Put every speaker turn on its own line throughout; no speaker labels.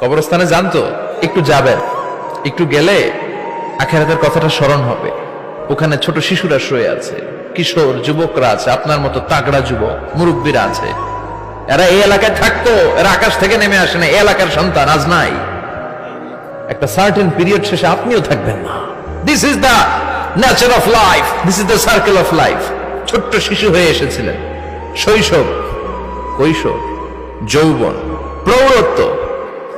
কবরস্থানে জানতো একটু যাবেন। একটু গেলে আখেরাতের কথাটা স্মরণ হবে। ওখানে ছোট শিশুরা শুয়ে আছে, কিশোর যুবকরা আছে, আপনার মতো তাগড়া যুবক, মুরব্বীরা আছে। এরা এই এলাকায় থাকতো, এরা আকাশ থেকে নেমে আসে না এলাকার সন্তান আজ নাই। একটা সার্টেন পিরিয়ড শেষে আপনিও থাকবেন না। This is the nature of life this is the circle of life ছোট্ট শিশু হয়ে এসেছিলেন। শৈশব, কৈশোর, যৌবন প্রৌঢ়ত্ব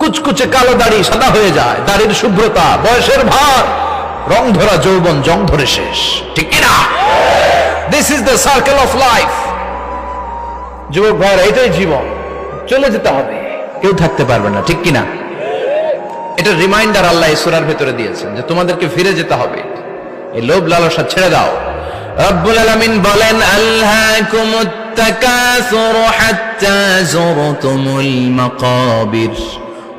কুচকুচে কালো দাড়ি সাদা হয়ে যায়, দাড়ির শুভ্রতা, বয়সের ভার, রং ধরা যৌবন, জং ধরে শেষ। ঠিক কিনা this is the circle of life যুবক ভাইয়েরা এটাই জীবন। চলে যেতে হবে। কেউ থাকতে পারবে না, ঠিক কিনা এটা রিমাইন্ডার আল্লাহ ইসুরার ভেতরে দিয়েছেন যে তোমাদেরকে ফিরে যেতে হবে। এই লোভ লালসা ছেড়ে দাও। রব্বুল আলামিন বলেন আল্লাহকুমুত তাকাসুর হাত্তা যুরতুমুল মাকাবির।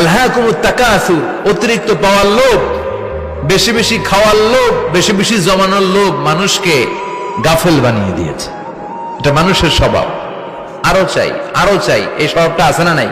আল্লাহ তাকাসু অতিরিক্ত পাওয়ার লোভ, বেশি বেশি খাওয়ার লোভ, বেশি বেশি জমানোর লোভ মানুষকে গাফেল বানিয়ে দিয়েছে। এটা মানুষের স্বভাব। আরও চাই আরও চাই, এই স্বভাবটা আছে না নাই?